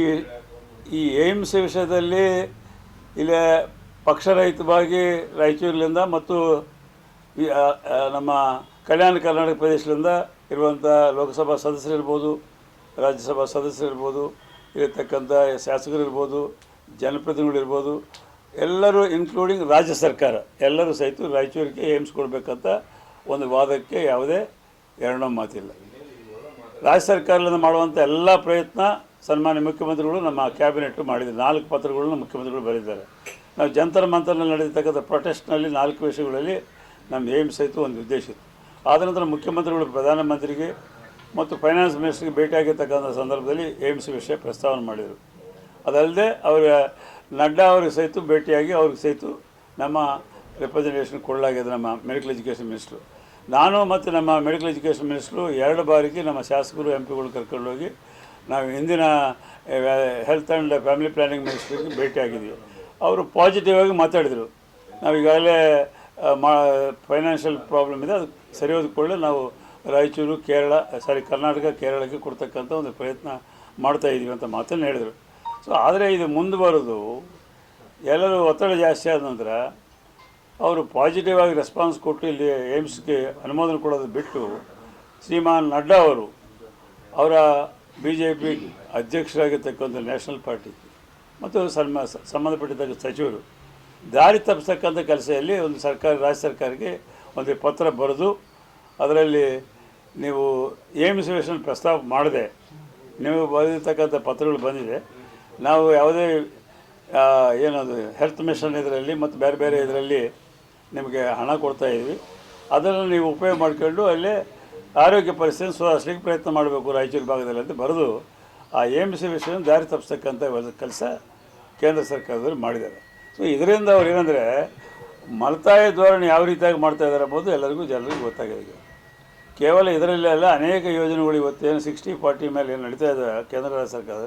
ಈ ಈ ಏಮ್ಸ್ ವಿಷಯದಲ್ಲಿ ಇಲ್ಲಿ ಪಕ್ಷರಹಿತವಾಗಿ ರಾಯಚೂರಿನಿಂದ ಮತ್ತು ನಮ್ಮ ಕಲ್ಯಾಣ ಕರ್ನಾಟಕ ಪ್ರದೇಶದಿಂದ ಇರುವಂಥ ಲೋಕಸಭಾ ಸದಸ್ಯರಿರ್ಬೋದು, ರಾಜ್ಯಸಭಾ ಸದಸ್ಯರಿರ್ಬೋದು, ಇರತಕ್ಕಂಥ ಶಾಸಕರಿರ್ಬೋದು, ಜನಪ್ರತಿನಿಧಿಗಳಿರ್ಬೋದು, ಎಲ್ಲರೂ ಇನ್ಕ್ಲೂಡಿಂಗ್ ರಾಜ್ಯ ಸರ್ಕಾರ, ಎಲ್ಲರೂ ಸಹಿತ ರಾಯಚೂರಿಗೆ ಏಮ್ಸ್ ಕೊಡಬೇಕಂತ ಒಂದು ವಾದಕ್ಕೆ ಯಾವುದೇ ಎರಡನೇ ಮಾತಿಲ್ಲ. ರಾಜ್ಯ ಸರ್ಕಾರದಿಂದ ಮಾಡುವಂಥ ಎಲ್ಲ ಪ್ರಯತ್ನ ಸನ್ಮಾನ್ಯ ಮುಖ್ಯಮಂತ್ರಿಗಳು ನಮ್ಮ ಕ್ಯಾಬಿನೆಟ್ ಮಾಡಿದ್ದಾರೆ ನಾಲ್ಕು ಪತ್ರಗಳನ್ನು ಮುಖ್ಯಮಂತ್ರಿಗಳು ಬರೆದಿದ್ದಾರೆ. ನಾವು ಜಂತರ ಮಂತರ್ನಲ್ಲಿ ನಡೆದಿರ್ತಕ್ಕಂಥ ಪ್ರೊಟೆಸ್ಟ್ನಲ್ಲಿ ನಾಲ್ಕು ವಿಷಯಗಳಲ್ಲಿ ನಮ್ಮ ಏಮ್ಸ್ ಆಯಿತು ಒಂದು ಉದ್ದೇಶ ಇತ್ತು. ಆದ ನಂತರ ಮುಖ್ಯಮಂತ್ರಿಗಳು, ಪ್ರಧಾನಮಂತ್ರಿಗೆ ಮತ್ತು ಫೈನಾನ್ಸ್ ಮಿನಿಸ್ಟ್ರಿಗೆ ಭೇಟಿಯಾಗಿರ್ತಕ್ಕಂಥ ಸಂದರ್ಭದಲ್ಲಿ ಏಮ್ಸ್ ವಿಷಯ ಪ್ರಸ್ತಾವನೆ ಮಾಡಿದರು. ಅದಲ್ಲದೆ ಅವರ ನಡ್ಡಾ ಅವ್ರಿಗೆ ಸಹಿತ ಭೇಟಿಯಾಗಿ ಅವ್ರಿಗೆ ಸಹಿತ ನಮ್ಮ ರೆಪ್ರೆಸೆಂಟೇಷನ್ ಕೊಡಲಾಗಿದೆ ನಮ್ಮ ಮೆಡಿಕಲ್ ಎಜುಕೇಷನ್ ಮಿನಿಸ್ಟ್ರು ನಾನು ಮತ್ತು ನಮ್ಮ ಮೆಡಿಕಲ್ ಎಜುಕೇಷನ್ ಮಿನಿಸ್ಟ್ರು ಎರಡು ಬಾರಿಗೆ ನಮ್ಮ ಶಾಸಕರು ಎಂ ಪಿಗಳು ಕರ್ಕೊಂಡೋಗಿ ನಾವು ಹಿಂದಿನ ಹೆಲ್ತ್ ಆ್ಯಂಡ್ ಫ್ಯಾಮಿಲಿ ಪ್ಲ್ಯಾನಿಂಗ್ ಮಿನಿಸ್ಟ್ರಿಗೆ ಭೇಟಿಯಾಗಿದ್ವಿ. ಅವರು ಪಾಸಿಟಿವ್ ಆಗಿ ಮಾತಾಡಿದರು. ನಾವು ಈಗಾಗಲೇ ಮಾ ಫೈನಾನ್ಷಿಯಲ್ ಪ್ರಾಬ್ಲಮ್ ಇದೆ. ಅದು ಸರಿ ಹೋದ್ಕೊಳ್ಳೆ ನಾವು ರಾಯಚೂರು, ಕೇರಳ ಸಾರಿ ಕರ್ನಾಟಕ, ಕೇರಳಕ್ಕೆ ಕೊಡ್ತಕ್ಕಂಥ ಒಂದು ಪ್ರಯತ್ನ ಮಾಡ್ತಾ ಇದ್ದೀವಿ ಅಂತ ಮಾತನ್ನು ಹೇಳಿದರು. ಸೊ ಆದರೆ ಇದು ಮುಂದೆ ಬರೋದು, ಎಲ್ಲರೂ ಒತ್ತಡ ಜಾಸ್ತಿ ಆದ ನಂತರ ಅವರು ಪಾಸಿಟಿವ್ ಆಗಿ ರೆಸ್ಪಾನ್ಸ್ ಕೊಟ್ಟು ಇಲ್ಲಿ ಏಮ್ಸ್ಗೆ ಅನುಮೋದನೆ ಕೊಡೋದು ಬಿಟ್ಟು ಶ್ರೀಮಾನ್ ನಡ್ಡಾ ಅವರು ಅವರ ಬಿ ಜೆ ಪಿ ಅಧ್ಯಕ್ಷರಾಗಿರ್ತಕ್ಕಂಥ ನ್ಯಾಷನಲ್ ಪಾರ್ಟಿ ಮತ್ತು ಸನ್ಮ ಸಂಬಂಧಪಟ್ಟಿದ್ದ ಸಚಿವರು ದಾರಿ ತಪ್ಪಿಸ್ತಕ್ಕಂಥ ಕೆಲಸದಲ್ಲಿ ಒಂದು ಸರ್ಕಾರ, ರಾಜ್ಯ ಸರ್ಕಾರಕ್ಕೆ ಒಂದು ಪತ್ರ ಬರೆದು ಅದರಲ್ಲಿ ನೀವು ಏಮ್ಸ್ ವಿಷಯ ಪ್ರಸ್ತಾವ ಮಾಡಿದೆ ನೀವು ಬರೆದಿರ್ತಕ್ಕಂಥ ಪತ್ರಗಳು ಬಂದಿದೆ. ನಾವು ಯಾವುದೇ ಏನದು, ಹೆಲ್ತ್ ಮಿಷನ್ ಇದರಲ್ಲಿ ಮತ್ತು ಬೇರೆ ಬೇರೆ ಇದರಲ್ಲಿ ನಿಮಗೆ ಹಣ ಕೊಡ್ತಾ ಇದ್ವಿ ಅದನ್ನು ನೀವು ಉಪಯೋಗ ಮಾಡ್ಕೊಂಡು ಅಲ್ಲೇ ಆರೋಗ್ಯ ಪರಿಸ್ಥಿತಿ ಸುಧಾರಿಸ್ಲಿಕ್ಕೆ ಪ್ರಯತ್ನ ಮಾಡಬೇಕು ರಾಯಚೂರು ಭಾಗದಲ್ಲಿ ಅಂತ ಬರೆದು ಆ ಏಮ್ಸ್ ವಿಷಯವನ್ನು ದಾರಿ ತಪ್ಪಿಸ್ತಕ್ಕಂಥ ಕೆಲಸ ಕೇಂದ್ರ ಸರ್ಕಾರದಲ್ಲಿ ಮಾಡಿದ್ದಾರೆ. ಸೊ ಇದರಿಂದ ಅವ್ರು ಏನಂದರೆ ಮಲತಾಯ ಧೋರಣೆ ಯಾವ ರೀತಿಯಾಗಿ ಮಾಡ್ತಾ ಇದ್ದಾರೆ ಎಂಬುದು ಎಲ್ಲರಿಗೂ ಜನರಿಗೂ ಗೊತ್ತಾಗಿದೆ ಕೇವಲ ಇದರಲ್ಲೇ ಅಲ್ಲ ಅನೇಕ ಯೋಜನೆಗಳು ಇವತ್ತೇನು ಸಿಕ್ಸ್ಟಿ ಫಾರ್ಟಿ ಮೇಲೆ ಏನು ನಡೀತಾ ಇದೆ ಕೇಂದ್ರ ರಾಜ್ಯ ಸರ್ಕಾರ.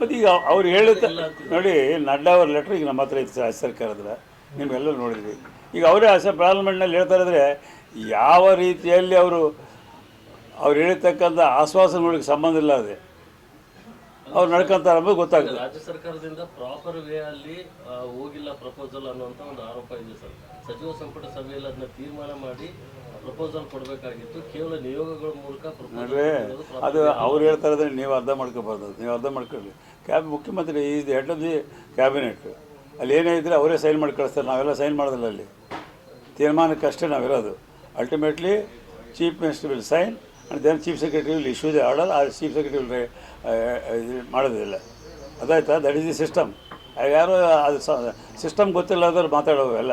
ಮತ್ತು ಈಗ ಅವ್ರು ಹೇಳಿದ ನೋಡಿ ನಡ್ಡಾ ಅವ್ರ ಲೆಟ್ರ್ ಈಗ ನಮ್ಮ ಹತ್ರ ಇತ್ತು ರಾಜ್ಯ ಸರ್ಕಾರದ ನಿಮಗೆಲ್ಲ ನೋಡಿದ್ವಿ. ಈಗ ಅವರೇ ಅಸೆ ಪಾರ್ಲಿಮೆಂಟ್ನಲ್ಲಿ ಹೇಳ್ತಾ ಇದ್ರೆ ಯಾವ ರೀತಿಯಲ್ಲಿ ಅವರು ಅವ್ರು ಹೇಳಿರ್ತಕ್ಕಂಥ ಆಶ್ವಾಸನೆಗಳಿಗೆ ಸಂಬಂಧ ಇಲ್ಲ ಅದೇ. ಅವ್ರು ನಡ್ಕೊಂತಾರೆ ಅನ್ನೋದು ಗೊತ್ತಾಗ್ತದೆ. ರಾಜ್ಯ ಸರ್ಕಾರದಿಂದ ಪ್ರಾಪರ್ ವೇ ಅಲ್ಲಿ ಹೋಗಿಲ್ಲ ಪ್ರಪೋಸಲ್ ಅನ್ನುವಂತ ಒಂದು ಆರೋಪ ಇದೆ ಸರ್. ಸಚಿವ ಸಂಪುಟ ಸಭೆಯಲ್ಲಿ ಅದನ್ನ ತೀರ್ಮಾನ ಮಾಡಿ ಪ್ರಪೋಸಲ್ ಕೊಡಬೇಕಾಗಿತ್ತು. ಕೇವಲ ನಿಯೋಗಗಳ ಮೂಲಕ ನೋಡ್ರಿ ಅದು ಅವ್ರು ಹೇಳ್ತಾರೆ ಅಂದ್ರೆ ನೀವು ಅರ್ಧ ಮಾಡ್ಕೋಬಾರ್ದು. ನೀವು ಅರ್ಧ ಮಾಡ್ಕೊಳ್ಳಿ. ಕ್ಯಾಬ್ ಮುಖ್ಯಮಂತ್ರಿ ಇದು ಹೆಡ್ ಆಫ್ ದಿ ಕ್ಯಾಬಿನೆಟ್ ಅಲ್ಲಿ ಏನೇ ಇದ್ದರೆ ಅವರೇ ಸೈನ್ ಮಾಡಿ ಕಳಿಸ್ತಾರೆ. ನಾವೆಲ್ಲ ಸೈನ್ ಮಾಡೋದಿಲ್ಲ ಅಲ್ಲಿ. ತೀರ್ಮಾನಕ್ಕಷ್ಟೇ ನಾವಿರೋದು. Ultimately chief minister will sign and then chief secretary will issue the order ಆ ಚೀಫ್ ಸೆಕ್ರೆಟರಿ ವಿಲ್ ಮಾಡೋದಿಲ್ಲ. ಅದಾಯ್ತಾ? ದಟ್ ಈಸ್ ದಿ ಸಿಸ್ಟಮ್ ಯಾರು, ಅದು ಸಿಸ್ಟಮ್ ಗೊತ್ತಿಲ್ಲ ಅಂದ್ರೆ ಮಾತಾಡೋವು ಎಲ್ಲ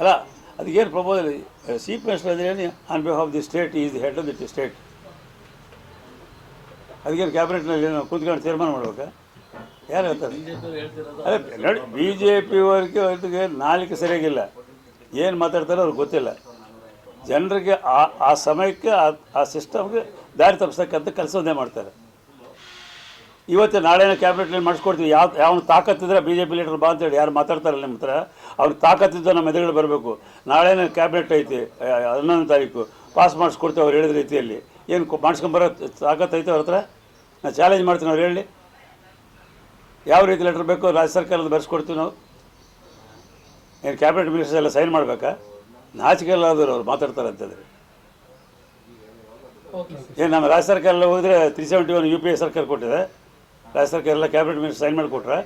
ಅಲ್ಲ ಅದಕ್ಕೇನು ಪ್ರಪೋಸಲ್ ಚೀಫ್ ಮಿನಿಸ್ಟರ್ ಅಂದ್ರೆ on behalf of the state is head of the state ಅದಕ್ಕೇನು ಕ್ಯಾಬಿನೆಟ್ನಲ್ಲಿ ಏನು ಕೂತ್ಕೊಂಡು ತೀರ್ಮಾನ ಮಾಡ್ಬೇಕಾ? ಯಾರು ಹೇಳ್ತಾರೆ? ಅದೇ ನೋಡಿ ಬಿ ಜೆ ಪಿ ವರ್ಗೆ ನಾಲ್ಕು ಸರಿಯಾಗಿಲ್ಲ. ಏನು ಮಾತಾಡ್ತಾರೋ ಅವ್ರಿಗೆ ಗೊತ್ತಿಲ್ಲ. ಜನರಿಗೆ ಆ ಆ ಸಮಯಕ್ಕೆ ಆ ಆ ಸಿಸ್ಟಮ್ಗೆ ದಾರಿ ತಪ್ಪಿಸ್ತಕ್ಕಂಥ ಕೆಲಸವನ್ನೇ ಮಾಡ್ತಾರೆ. ಇವತ್ತು ನಾಳೆನೇ ಕ್ಯಾಬಿನೆಟ್ನಲ್ಲಿ ಮಾಡಿಸ್ಕೊಡ್ತೀವಿ. ಯಾವ, ಯಾವನ ತಾಕತ್ತಿದ್ರೆ ಬಿ ಜೆ ಪಿ ಲೀಡರ್ ಬಾ ಅಂತೇಳಿ ಯಾರು ಮಾತಾಡ್ತಾರಲ್ಲ ನಿಮ್ಮ ಹತ್ರ ಅವ್ರಿಗೆ ತಾಕತ್ತಿದ್ದು ನಮ್ಮ ಎದುರುಗಳು ಬರಬೇಕು. ನಾಳೆನ ಕ್ಯಾಬಿನೆಟ್ ಐತಿ ಹನ್ನೊಂದು ತಾರೀಕು ಪಾಸ್ ಮಾಡಿಸ್ಕೊಡ್ತೀವಿ ಅವ್ರು ಹೇಳಿದ ರೀತಿಯಲ್ಲಿ. ಏನು ಮಾಡಿಸ್ಕೊಂಬರೋ ತಾಕತ್ತು ಐತೆ ಅವ್ರ ಹತ್ರ? ನಾನು ಚಾಲೆಂಜ್ ಮಾಡ್ತೀನಿ ಅವ್ರು ಹೇಳಿ. ಯಾವ ರೀತಿ ಲೆಟ್ರ್ ಬೇಕು ರಾಜ್ಯ ಸರ್ಕಾರದ ಬರೆಸ್ಕೊಡ್ತೀವಿ ನಾವು. ಏನು ಕ್ಯಾಬಿನೆಟ್ ಮಿನಿಸ್ಟರ್ಸ್ ಎಲ್ಲ ಸೈನ್ ಮಾಡಬೇಕಾ? ನಾಚಿಕೆ ಇಲ್ಲದವ್ರು ಅವ್ರು ಮಾತಾಡ್ತಾರೆ ಅಂತಂದರೆ. ಏನು ನಮ್ಮ ರಾಜ್ಯ ಸರ್ಕಾರ ಎಲ್ಲ ಹೋದರೆ three seventy one U P A ಸರ್ಕಾರ ಕೊಟ್ಟಿದೆ. ರಾಜ್ಯ ಸರ್ಕಾರ ಎಲ್ಲ ಕ್ಯಾಬಿನೆಟ್ ಮಿನಿಸ್ಟರ್ ಸೈನ್ ಮಾಡಿಕೊಟ್ರೆ?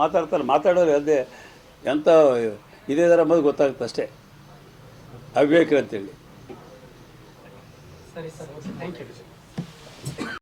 ಮಾತಾಡ್ತಾರೆ? ಮಾತಾಡೋರು ಅದೇ ಎಂಥ ಇದೇ ಥರ ಅಂಬೋದು ಗೊತ್ತಾಗುತ್ತೆ ಅಷ್ಟೇ. ಅವಿವೇಕರು ಅಂತೇಳಿ.